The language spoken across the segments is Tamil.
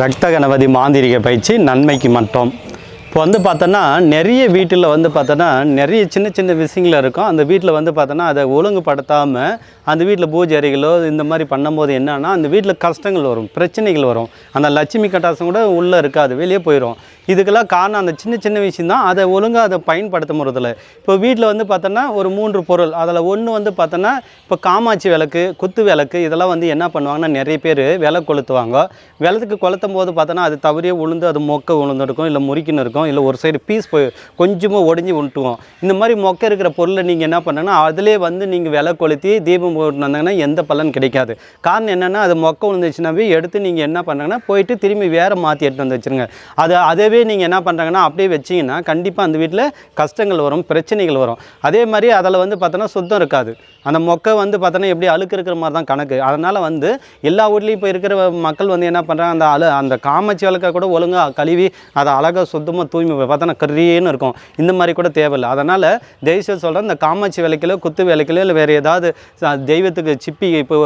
ரத்த கணபதி மாந்திரிக பயிற்சி நன்மைக்கு மட்டும். இப்போ வந்து பார்த்தோன்னா நிறைய வீட்டில் வந்து பார்த்தோன்னா நிறைய சின்ன சின்ன விஷயங்கள் இருக்கும். அந்த வீட்டில் வந்து பார்த்தோன்னா அதை ஒழுங்குபடுத்தாமல் அந்த வீட்டில் பூஜை அறைகளோ இந்த மாதிரி பண்ணும்போது என்னென்னா அந்த வீட்டில் கஷ்டங்கள் வரும் பிரச்சனைகள் வரும். அந்த லட்சுமி கட்டாசம் கூட உள்ளே இருக்காது வெளியே போயிடும் இதுக்கெல்லாம் காரணம் அந்த சின்ன சின்ன விஷயம் தான் அதை ஒழுங்காக அதை பயன்படுத்த முடியறதில்ல இப்போ வீட்டில் வந்து பார்த்தோன்னா ஒரு மூன்று பொருள். அதில் ஒன்று வந்து பார்த்தோன்னா இப்போ காமாட்சி விளக்கு குத்து விளக்கு இதெல்லாம் வந்து என்ன பண்ணுவாங்கன்னா நிறைய பேர் விலை கொளுத்துவாங்க. விளக்கு கொளுத்தும் போது பார்த்தோன்னா அது தவறியே உளுந்து அது மொக்க உளுந்துருக்கும் இல்லை முறிக்கின்னு இருக்கும் இல்லை ஒரு சைடு பீஸ் போய் கொஞ்சமாக ஒடிஞ்சு விட்டுவோம் இந்த மாதிரி மொக்க இருக்கிற பொருளை நீங்கள் என்ன பண்ணுங்கன்னா அதிலே வந்து நீங்கள் விலை கொளுத்தி தீபம் போட்டு வந்தாங்கன்னா எந்த பலன் கிடைக்காது. காரணம் என்னென்னா அது மொக்க விழுந்துச்சுனாவே எடுத்து நீங்கள் என்ன பண்ணுங்கன்னா போயிட்டு திரும்பி வேறு மாற்றி எடுத்து வந்து வச்சுருங்க. அது அதவே நீங்கள் என்ன பண்ணுறாங்கன்னா அப்படியே வச்சிங்கன்னா கண்டிப்பாக அந்த வீட்டில் கஷ்டங்கள் வரும் பிரச்சனைகள் வரும். அதே மாதிரி அதில் வந்து பார்த்தோன்னா சுத்தம் இருக்காது. அந்த மொக்கை வந்து பார்த்தோன்னா எப்படி அழுக்கு இருக்கிற மாதிரி தான் கணக்கு. அதனால் வந்து எல்லா வீட்லேயும் இப்போ இருக்கிற மக்கள் வந்து என்ன பண்ணுறாங்க அந்த அழு அந்த காமச்சி விளக்கை கூட ஒழுங்காக கழுவி அதை அழகாக சுத்தமாக தூய்மை பார்த்தோன்னா கரியேன்னு இருக்கும். இந்த மாதிரி கூட தேவையில்லை. அதனால் தெய்வம் சொல்கிறேன் இந்த காமாட்சி விளக்கிலோ குத்து விளக்கிலோ இல்லை வேறு ஏதாவது தெய்வத்துக்கு சிப்பி இப்போ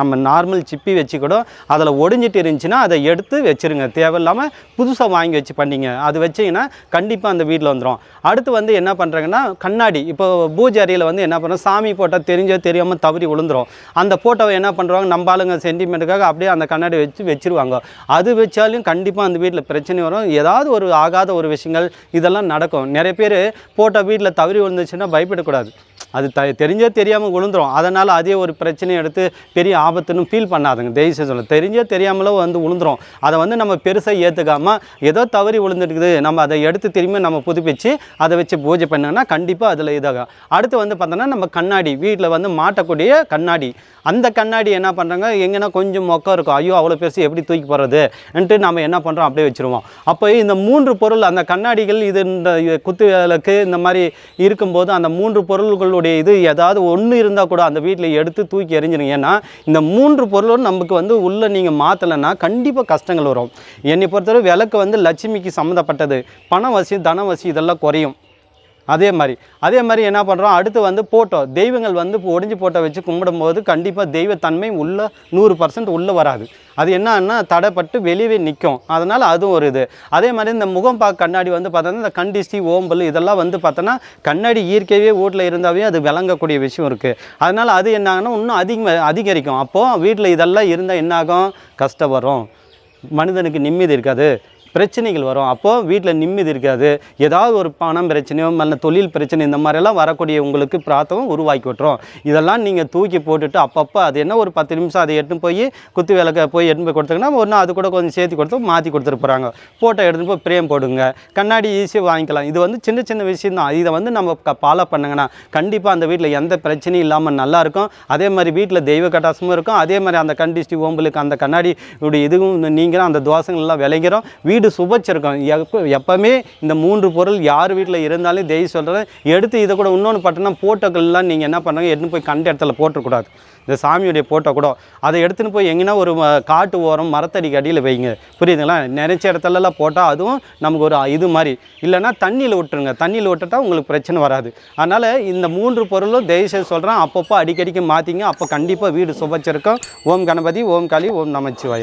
நம்ம நார்மல் சிப்பி வச்சு கூட அதில் ஒடிஞ்சிட்டு இருந்துச்சுன்னா அதை எடுத்து வச்சிருங்க. தேவையில்லாமல் புதுசாக வாங்கி வச்சு பண்ணிங்க. அது வச்சிங்கன்னா கண்டிப்பாக அந்த வீட்டில் வந்துடும் அடுத்து வந்து என்ன பண்ணுறாங்கன்னா கண்ணாடி. இப்போ பூஜை அறையில் வந்து என்ன பண்ணுறோம் சாமி போட்டால் தெரிஞ்சோ தெரியாமல் தவறி விழுந்துரும். அந்த ஃபோட்டோவை என்ன பண்ணுறாங்க நம்ம ஆளுங்க சென்டிமெண்ட்டுக்காக அப்படியே அந்த கண்ணாடி வச்சு வச்சுருவாங்க. அது வச்சாலும் கண்டிப்பாக அந்த வீட்டில் பிரச்சனை வரும். ஏதாவது ஒரு ஆகாத ஒரு விஷயங்கள் இதெல்லாம் நடக்கும். நிறைய பேர் ஃபோட்டோ வீட்டில் தவறி விழுந்துச்சுன்னா பயப்படக்கூடாது. அது த தெரிஞ்சே தெரியாமல் விழுந்துரும். அதனால் அதே ஒரு பிரச்சனையை எடுத்து பெரிய ஆபத்துன்னு ஃபீல் பண்ணாதுங்க. தயவுசெய்து சொல்லுங்கள் தெரிஞ்சே தெரியாமலோ வந்து விழுந்துரும். அதை வந்து நம்ம பெருசாக ஏற்றுக்காமல் ஏதோ தவறி விழுந்துருக்குது. நம்ம அதை எடுத்து திரும்பி நம்ம புதுப்பிச்சு அதை வச்சு பூஜை பண்ணோன்னா கண்டிப்பாக அதில் இதாகும். அடுத்து வந்து பார்த்தோன்னா நம்ம கண்ணாடி. வீட்டில் வந்து மாட்டக்கூடிய கண்ணாடி. அந்த கண்ணாடி என்ன பண்ணுறாங்க எங்கன்னா கொஞ்சம் மொக்கம் இருக்கும். ஐயோ அவ்வளோ பெருசு எப்படி தூக்கி போகிறதுன்ட்டு நம்ம என்ன பண்ணுறோம் அப்படியே வச்சுருவோம். அப்போ இந்த மூன்று பொருள் அந்த கண்ணாடிகள் இது இந்த குத்து விளக்கு இந்த மாதிரி இருக்கும்போது அந்த மூன்று பொருள்களுடைய இது ஏதாவது ஒன்று இருந்தால் கூட அந்த வீட்டில் எடுத்து தூக்கி எறிஞ்சிருங்க. ஏன்னா இந்த மூன்று பொருளும் நமக்கு வந்து உள்ளே நீங்கள் மாற்றலைன்னா கண்டிப்பாக கஷ்டங்கள் வரும். என்னை பொறுத்தவரை விளக்கு வந்து லட்சுமிக்கு சம்மந்தப்பட்டது. பண வசி தன வசி இதெல்லாம் குறையும். அதே மாதிரி அதே மாதிரி என்ன பண்ணுறோம் அடுத்து வந்து போட்டோ தெய்வங்கள் வந்து ஒடிஞ்சு போட்டோ வச்சு கும்பிடும்போது கண்டிப்பாக தெய்வத்தன்மை உள்ளே நூறு பர்சன்ட் உள்ளே வராது. அது என்னன்னா தடைப்பட்டு வெளியவே நிற்கும் அதனால் அதுவும் ஒரு இது. அதே மாதிரி இந்த முகம் பார்க்க கண்ணாடி வந்து பார்த்தோன்னா இந்த கண்டிஸ்டி ஓம்பல் இதெல்லாம் வந்து பார்த்தோன்னா கண்ணாடி இயற்கையாகவே வீட்டில் இருந்தாவே அது விளங்கக்கூடிய விஷயம் இருக்குது அதனால் அது என்ன இன்னும் அதிகமாக அதிகரிக்கும். அப்போது வீட்டில் இதெல்லாம் இருந்தால் என்ன ஆகும் கஷ்டம் வரும். மனிதனுக்கு நிம்மதி இருக்காது. பிரச்சனைகள் வரும். அப்போது வீட்டில் நிம்மதி இருக்காது. ஏதாவது ஒரு பணம் பிரச்சனையோ மல்ல தொழில் பிரச்சனை இந்த மாதிரிலாம் வரக்கூடிய உங்களுக்கு பிராத்தமும் உருவாக்கி விட்டுரும். இதெல்லாம் நீங்கள் தூக்கி போட்டுட்டு அப்பப்போ அது என்ன ஒரு பத்து நிமிஷம் அதை எடுத்துன்னு போய் குத்து விளக்க போய் எடுத்துன்னு போய் கொடுத்தீங்கன்னா ஒன்று அது கூட கொஞ்சம் சேர்த்து கொடுத்து மாற்றி கொடுத்துட்டு போகிறாங்க ஃபோட்டோ எடுத்துன்னு போய் பிரேம் போடுங்க. கண்ணாடி ஈஸியாக வாங்கிக்கலாம். இது வந்து சின்ன சின்ன விஷயம் தான். இதை வந்து நம்ம ஃபாலோ பண்ணுங்கன்னா கண்டிப்பாக அந்த வீட்டில் எந்த பிரச்சனையும் இல்லாமல் நல்லாயிருக்கும் அதே மாதிரி வீட்டில் தெய்வ கட்டாசமும் இருக்கும். அதே மாதிரி அந்த கண்டிஸ்டி ஓம்பலுக்கு அந்த கண்ணாடி உடைய இதுவும் நீங்களும் அந்த தோசங்கள் விளைகிறோம். வீடு வீடு சுபச்சிருக்கும் எப்போ எப்போவுமே இந்த மூன்று பொருள் யார் வீட்டில் இருந்தாலும் தெய்வம் சொல்கிறேன் எடுத்து இதை கூட இன்னொன்று பார்த்தோன்னா ஃபோட்டோக்கள்லாம் நீங்கள் என்ன பண்ணுங்க எடுத்துன்னு போய் கண்ட இடத்துல போட்டக்கூடாது இந்த சாமியுடைய ஃபோட்டோ கூட. அதை எடுத்துன்னு போய் எங்கன்னா ஒரு காட்டு ஓரம் மரத்தடிக்கு அடியில் வைங்க. புரியுதுங்களா? நினைச்ச இடத்துலலாம் போட்டால் அதுவும் நமக்கு ஒரு இது மாதிரி. இல்லைன்னா தண்ணியில் விட்டுருங்க. தண்ணியில் விட்டுட்டா உங்களுக்கு பிரச்சனை வராது. அதனால் இந்த மூன்று பொருளும் தயவுசெய்து சொல்கிறேன் அப்பப்போ அடிக்கடிக்கு மாற்றிங்க அப்போ கண்டிப்பாக வீடு சுபச்சிருக்கும் ஓம் கணபதி ஓம் காளி ஓம் நமச்சிவாய்.